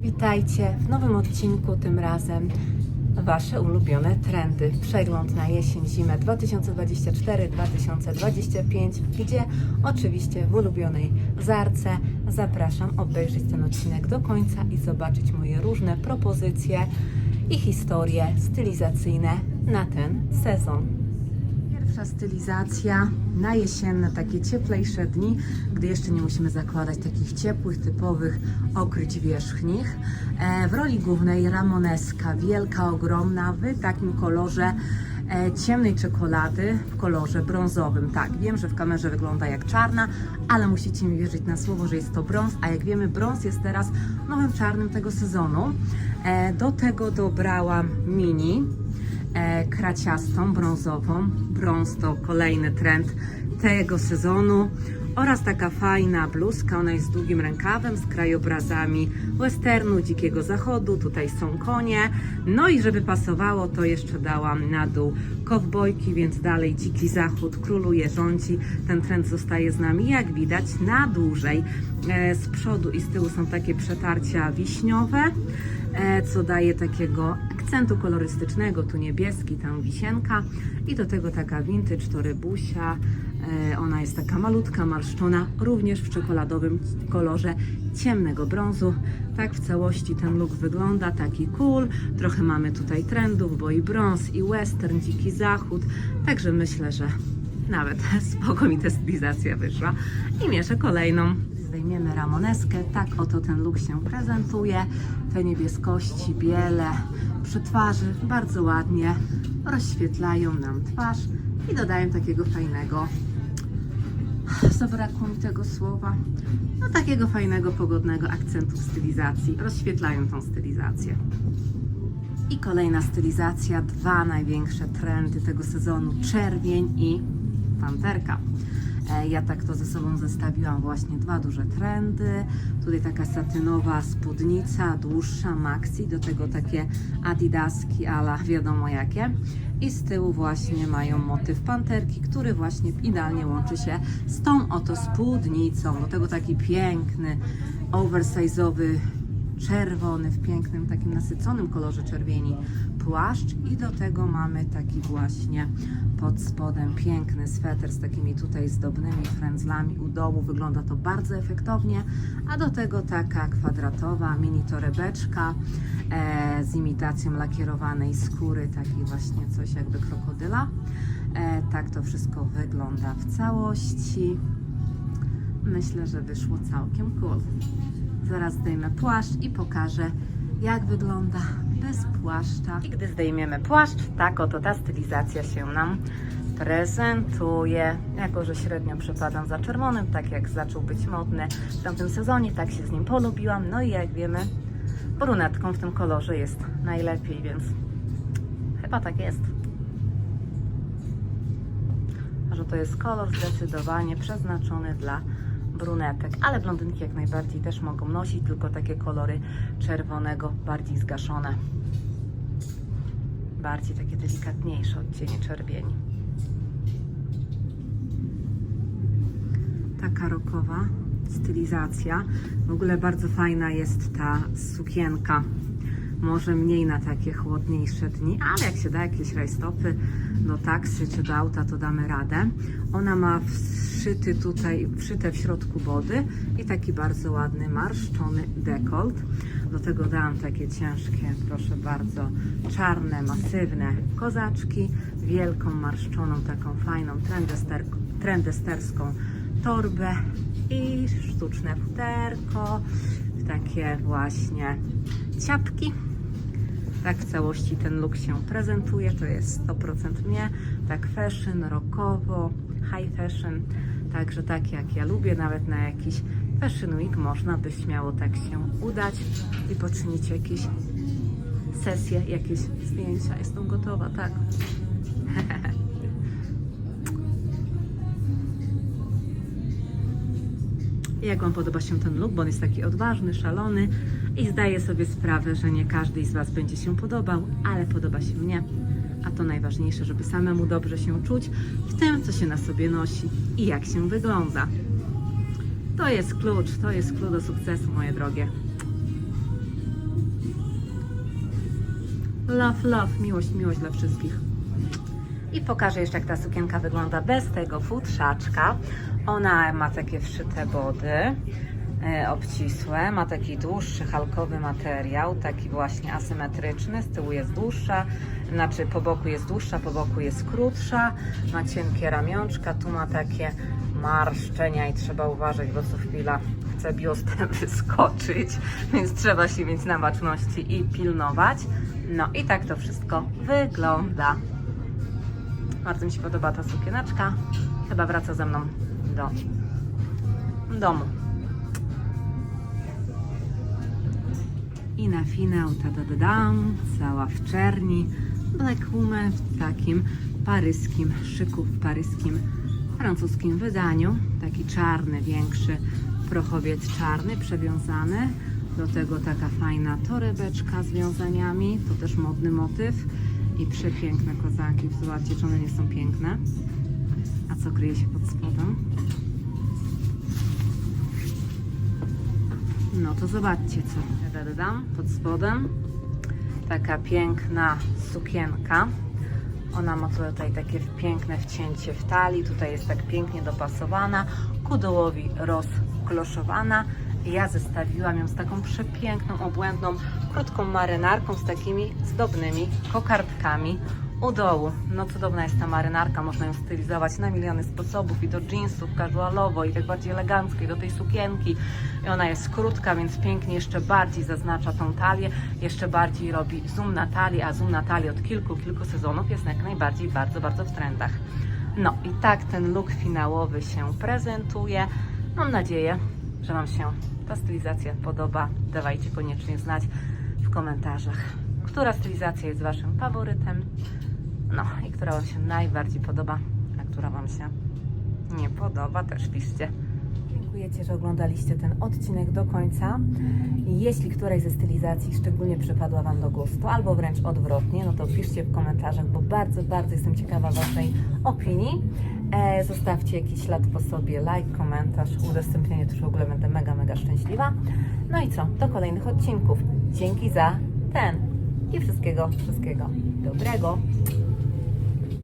Witajcie w nowym odcinku, tym razem Wasze ulubione trendy. Przegląd na jesień-zimę 2024-2025, gdzie oczywiście w ulubionej Zarce zapraszam obejrzeć ten odcinek do końca i zobaczyć moje różne propozycje i historie stylizacyjne na ten sezon. Pierwsza stylizacja na jesienne, takie cieplejsze dni, gdy jeszcze nie musimy zakładać takich ciepłych, typowych okryć wierzchnich. E, w roli głównej ramoneska, wielka, ogromna, w takim kolorze e, ciemnej czekolady, w kolorze brązowym. Tak, wiem, że w kamerze wygląda jak czarna, ale musicie mi wierzyć na słowo, że jest to brąz, a jak wiemy, brąz jest teraz nowym czarnym tego sezonu. E, do tego dobrałam mini kraciastą, brązową. Brąz to kolejny trend tego sezonu. Oraz taka fajna bluzka, ona jest z długim rękawem, z krajobrazami westernu, dzikiego zachodu, tutaj są konie. No i żeby pasowało, to jeszcze dałam na dół kowbojki, więc dalej dziki zachód króluje, rządzi. Ten trend zostaje z nami, jak widać, na dłużej. E, z przodu i z tyłu są takie przetarcia wiśniowe e, co daje takiego akcentu kolorystycznego, tu niebieski, tam wisienka i do tego taka vintage torybusia, e, ona jest taka malutka, marszczona, również w czekoladowym kolorze ciemnego brązu. Tak w całości ten look wygląda, taki cool, trochę mamy tutaj trendów, bo i brąz, i western, dziki zachód, także myślę, że nawet spoko mi stylizacja wyszła i mierzę kolejną. Zdejmiemy ramoneskę, tak oto ten look się prezentuje. Te niebieskości, biele przy twarzy bardzo ładnie rozświetlają nam twarz i dodają takiego fajnego, zabrakło mi tego słowa, no takiego fajnego, pogodnego akcentu stylizacji. Rozświetlają tą stylizację. I kolejna stylizacja, dwa największe trendy tego sezonu, czerwień i panterka. E, Ja tak to ze sobą zestawiłam właśnie dwa duże trendy. Tutaj taka satynowa spódnica, dłuższa maxi, do tego takie adidaski ala wiadomo jakie. I z tyłu właśnie mają motyw panterki, który właśnie idealnie łączy się z tą oto spódnicą. Do tego taki piękny, oversize'owy czerwony w pięknym, takim nasyconym kolorze czerwieni płaszcz i do tego mamy taki właśnie pod spodem piękny sweter z takimi tutaj zdobnymi frędzlami u dołu. Wygląda to bardzo efektownie, a do tego taka kwadratowa mini torebeczka e, z imitacją lakierowanej skóry, taki właśnie coś jakby krokodyla. E, tak to wszystko wygląda w całości. Myślę, że wyszło całkiem cool. Zaraz zdejmę płaszcz i pokażę, jak wygląda bez płaszcza. I gdy zdejmiemy płaszcz, tak oto ta stylizacja się nam prezentuje. Jako, że średnio przepadam za czerwonym, tak jak zaczął być modny w tamtym sezonie, tak się z nim polubiłam. No i jak wiemy, brunetką w tym kolorze jest najlepiej, więc chyba tak jest. Że to jest kolor zdecydowanie przeznaczony dla brunetek, ale blondynki jak najbardziej też mogą nosić, tylko takie kolory czerwonego, bardziej zgaszone. Bardziej takie delikatniejsze odcienie czerwieni. Taka rokowa stylizacja. W ogóle bardzo fajna jest ta sukienka. Może mniej na takie chłodniejsze dni, ale jak się da jakieś rajstopy do taksy czy do auta, to damy radę. Ona ma wszyty tutaj, wszyte w środku body i taki bardzo ładny, marszczony dekolt. Do tego dałam takie ciężkie, proszę bardzo, czarne, masywne kozaczki, wielką, marszczoną, taką fajną, trendester, trendesterską torbę i sztuczne futerko, takie właśnie ciapki. Tak w całości ten look się prezentuje. To jest 100% mnie. Tak fashion, rockowo, high fashion. Także tak jak ja lubię, nawet na jakiś fashion week można by śmiało tak się udać i poczynić jakieś sesje, jakieś zdjęcia. Jestem gotowa, tak. Jak Wam podoba się ten look, bo on jest taki odważny, szalony i zdaję sobie sprawę, że nie każdy z Was będzie się podobał, ale podoba się mnie. A to najważniejsze, żeby samemu dobrze się czuć w tym, co się na sobie nosi i jak się wygląda. To jest klucz, to jest klucz do sukcesu, moje drogie. Love, love, miłość, miłość dla wszystkich. I pokażę jeszcze, jak ta sukienka wygląda bez tego futrzaczka. Ona ma takie wszyte body, obcisłe, ma taki dłuższy halkowy materiał, taki właśnie asymetryczny, z tyłu jest dłuższa, znaczy po boku jest dłuższa, po boku jest krótsza, ma cienkie ramionczka, tu ma takie marszczenia i trzeba uważać, bo co chwila chce biustem wyskoczyć, więc trzeba się mieć na baczności i pilnować. No i tak to wszystko wygląda. Bardzo mi się podoba ta sukieneczka. Chyba wraca ze mną do domu. I na finał, ta da, da, cała w czerni, Black Woman w takim paryskim szyku, w paryskim francuskim wydaniu. Taki czarny, większy prochowiec czarny, przewiązany. Do tego taka fajna torebeczka z wiązaniami, to też modny motyw. I przepiękne kozaki. Zobaczcie, czy one nie są piękne. A co kryje się pod spodem? No to zobaczcie, co ja dodam pod spodem. Taka piękna sukienka. Ona ma tutaj takie piękne wcięcie w talii. Tutaj jest tak pięknie dopasowana. Ku dołowi rozkloszowana. Ja zestawiłam ją z taką przepiękną, obłędną, krótką marynarką z takimi zdobnymi kokardkami u dołu. No cudowna jest ta marynarka, można ją stylizować na miliony sposobów i do jeansów casualowo i tak bardziej elegancko i do tej sukienki. I ona jest krótka, więc pięknie jeszcze bardziej zaznacza tą talię, jeszcze bardziej robi zoom na talię, a zoom na talię od kilku, kilku sezonów jest jak najbardziej bardzo, bardzo w trendach. No i tak ten look finałowy się prezentuje. Mam nadzieję, że Wam się ta stylizacja podoba. Dawajcie koniecznie znać w komentarzach, która stylizacja jest Waszym faworytem. No i która Wam się najbardziej podoba, a która Wam się nie podoba, też piszcie. Dziękujecie, że oglądaliście ten odcinek do końca. Jeśli któraś ze stylizacji szczególnie przypadła Wam do gustu, albo wręcz odwrotnie, no to piszcie w komentarzach, bo bardzo, bardzo jestem ciekawa Waszej opinii. E, zostawcie jakiś ślad po sobie, like, komentarz, udostępnienie, to już w ogóle będę mega, mega szczęśliwa. No i co? Do kolejnych odcinków. Dzięki za ten i wszystkiego, wszystkiego dobrego.